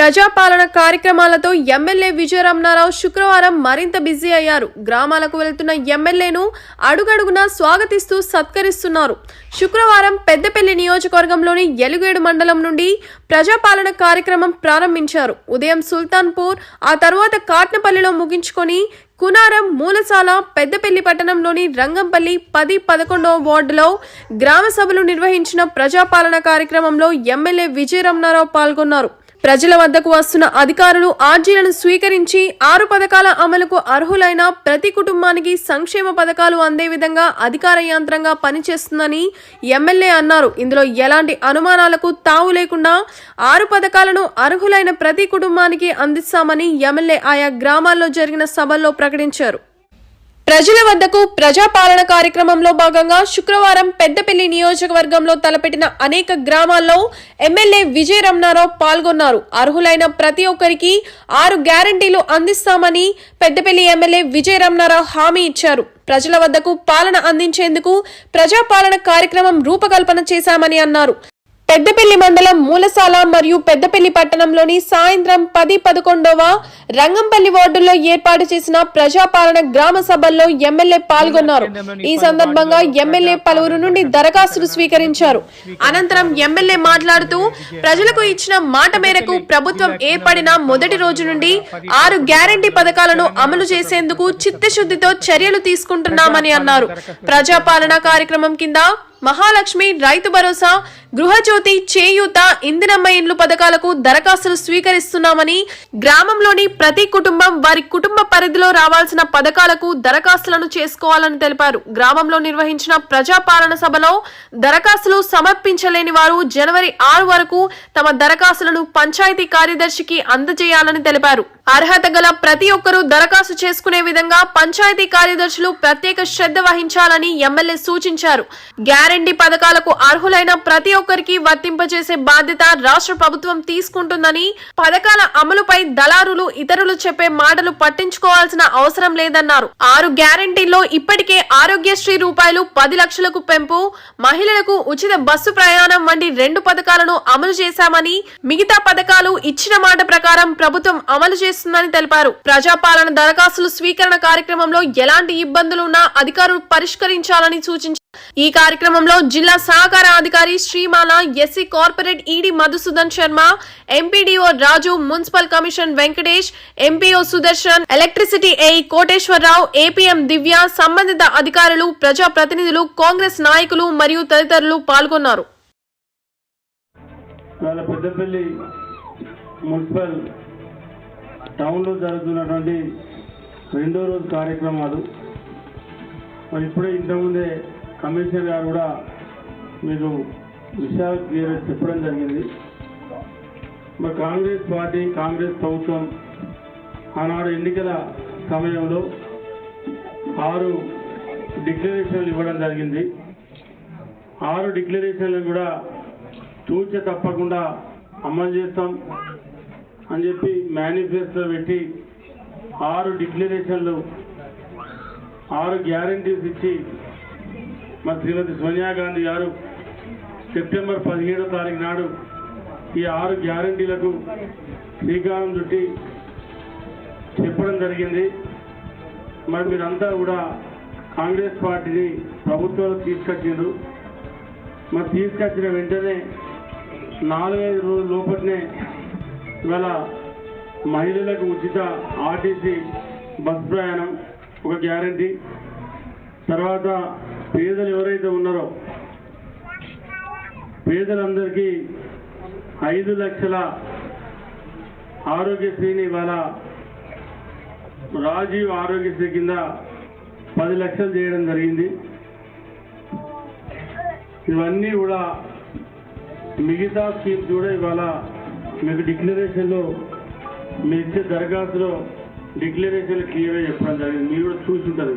ప్రజాపాలన కార్యక్రమాలతో ఎమ్మెల్యే విజయరమణారావు శుక్రవారం మరింత బిజీ అయ్యారు. గ్రామాలకు వెళ్తున్న ఎమ్మెల్యేను అడుగడుగునా స్వాగతిస్తూ సత్కరిస్తున్నారు. శుక్రవారం పెద్దపల్లి నియోజకవర్గంలోని ఎలుగేడు మండలం నుండి ప్రజాపాలన కార్యక్రమం ప్రారంభించారు. ఉదయం సుల్తాన్పూర్ ఆ తర్వాత కాట్నపల్లిలో ముగించుకొని కునారం మూలసాల పెద్దపల్లి పట్టణంలోని రంగంపల్లి పది పదకొండవ వార్డులో గ్రామ సభలు నిర్వహించిన ప్రజాపాలన కార్యక్రమంలో ఎమ్మెల్యే విజయరమణారావు పాల్గొన్నారు. ప్రజల వద్దకు వస్తున్న అధికారులు ఆర్జీలను స్వీకరించి ఆరు పథకాల అమలుకు అర్హులైన ప్రతి కుటుంబానికి సంక్షేమ పథకాలు అందే విధంగా అధికార యంత్రంగా పనిచేస్తుందని ఎమ్మెల్యే అన్నారు. ఇందులో ఎలాంటి అనుమానాలకు తావు లేకుండా ఆరు పథకాలను అర్హులైన ప్రతి కుటుంబానికి అందిస్తామని ఎమ్మెల్యే ఆయా గ్రామాల్లో జరిగిన సభల్లో ప్రకటించారు. ప్రజల వద్దకు ప్రజాపాలన కార్యక్రమంలో భాగంగా శుక్రవారం పెద్దపల్లి నియోజకవర్గంలో తలపెట్టిన అనేక గ్రామాల్లో ఎమ్మెల్యే విజయ రమణారావు పాల్గొన్నారు. అర్హులైన ప్రతి ఒక్కరికి ఆరు గ్యారంటీలు అందిస్తామని పెద్దపల్లి ఎమ్మెల్యే విజయ రమణారావు హామీ ఇచ్చారు. ప్రజల వద్దకు పాలన అందించేందుకు ప్రజాపాలన కార్యక్రమం రూపకల్పన చేశామని అన్నారు. పెద్దపల్లి మండలం మూలసాల మరియు పెద్దపల్లి పట్టణంలోని సాయంత్రం పది పదకొండవ రంగంపల్లి వార్డులో ఏర్పాటు చేసిన ప్రజాపాలన గ్రామ సభల్లో ఎమ్మెల్యే పాల్గొన్నారు. ఈ సందర్భంగా ఎమ్మెల్యే పలువురు నుండి దరఖాస్తులు స్వీకరించారు. అనంతరం ఎమ్మెల్యే మాట్లాడుతూ ప్రజలకు ఇచ్చిన మాట మేరకు ప్రభుత్వం ఏర్పడిన మొదటి రోజు నుండి ఆరు గ్యారంటీ పథకాలను అమలు చేసేందుకు చిత్తశుద్ధితో చర్యలు తీసుకుంటున్నామని అన్నారు. ప్రజాపాలన కార్యక్రమం కింద మహాలక్ష్మి రైతు భరోసా గృహజ్యోతి చేయూత ఇందిరమ్మ ఇండ్లు పథకాలకు దరఖాస్తులు స్వీకరిస్తున్నామని గ్రామంలోని ప్రతి కుటుంబం వారి కుటుంబ పరిధిలో రావాల్సిన పథకాలకు దరఖాస్తులను చేసుకోవాలని తెలిపారు. గ్రామంలో నిర్వహించిన ప్రజాపాలన సభలో దరఖాస్తులు సమర్పించలేని వారు జనవరి ఆరు వరకు తమ దరఖాస్తులను పంచాయతీ కార్యదర్శికి అందజేయాలని తెలిపారు. అర్హత గల ప్రతి ఒక్కరూ దరఖాస్తు చేసుకునే విధంగా పంచాయతీ కార్యదర్శులు ప్రత్యేక శ్రద్ధ వహించాలని ఎమ్మెల్యే సూచించారు. గ్యారంటీ పథకాలకు అర్హులైన ప్రతి ఒక్కరికి వర్తింపజేసే బాధ్యత రాష్ట్ర ప్రభుత్వం తీసుకుంటుందని పథకాల అమలుపై దళారులు ఇతరులు చెప్పే మాటలు పట్టించుకోవాల్సిన అవసరం లేదన్నారు. ఆరు గ్యారంటీల్లో ఇప్పటికే ఆరోగ్యశ్రీ రూపాయలు పది లక్షలకు పెంపు మహిళలకు ఉచిత బస్సు ప్రయాణం వంటి రెండు పథకాలను అమలు చేశామని మిగతా పథకాలు ఇచ్చిన మాట ప్రకారం ప్రభుత్వం అమలు చేస్తుందని తెలిపారు. ప్రజాపాలన దరఖాస్తులు స్వీకరణ కార్యక్రమంలో ఎలాంటి ఇబ్బందులు ఉన్నా అధికారులు పరిష్కరించాలని సూచించారు. ఈ కార్యక్రమంలో జిల్లా సహకార అధికారి Srimala SC corporate ED Madhusudan Sharma MPDO Raju municipal commission Venkatesh MPO Sudarshan electricity A Koteswararao APM Divya సంబంధిత అధికారులు ప్రజా ప్రతినిధులు కాంగ్రెస్ నాయకులు మరియు తదితరులు పాల్గొన్నారు. మున్సిపల్ టౌన్లో జరుగుతున్నటువంటి రెండో రోజు కార్యక్రమాలు మరి ఇప్పుడే ఇంతకుముందే కమిషనర్ గారు కూడా మీకు విషయాలు క్లియర్ చెప్పడం జరిగింది. మరి కాంగ్రెస్ పార్టీ కాంగ్రెస్ ప్రభుత్వం ఆనాడు ఎన్నికల సమయంలో ఆరు డిక్లరేషన్లు ఇవ్వడం జరిగింది. ఆరు డిక్లరేషన్లు కూడా తూచ తప్పకుండా అమలు చేస్తాం అని చెప్పి మేనిఫెస్టో పెట్టి ఆరు డిక్లరేషన్లు ఆరు గ్యారంటీస్ ఇచ్చి మన శ్రీమతి సోనియా గాంధీ గారు సెప్టెంబర్ పదిహేడో తారీఖు నాడు ఈ ఆరు గ్యారంటీలకు శ్రీకారం చుట్టి చెప్పడం జరిగింది. మరి మీరంతా కూడా కాంగ్రెస్ పార్టీని ప్రభుత్వంలో తీసుకొచ్చిండ్రు. మరి తీసుకొచ్చిన వెంటనే నాలుగైదు రోజుల లోపలనే ఇవాళ మహిళలకు ఉచిత ఆర్టీసీ బస్ ప్రయాణం ఒక గ్యారంటీ. తర్వాత పేదలు ఎవరైతే ఉన్నారో పేదలందరికీ ఐదు లక్షల ఆరోగ్యశ్రీని ఇవాళ రాజీవ్ ఆరోగ్యశ్రీ కింద పది లక్షలు చేయడం జరిగింది. ఇవన్నీ కూడా మిగతా స్కీమ్స్ కూడా ఇవాళ మీకు డిక్లరేషన్లో మీరు ఇచ్చే దరఖాస్తులో డిక్లరేషన్ క్లియర్గా చెప్పడం జరిగింది. మీరు కూడా చూసి ఉంటారు.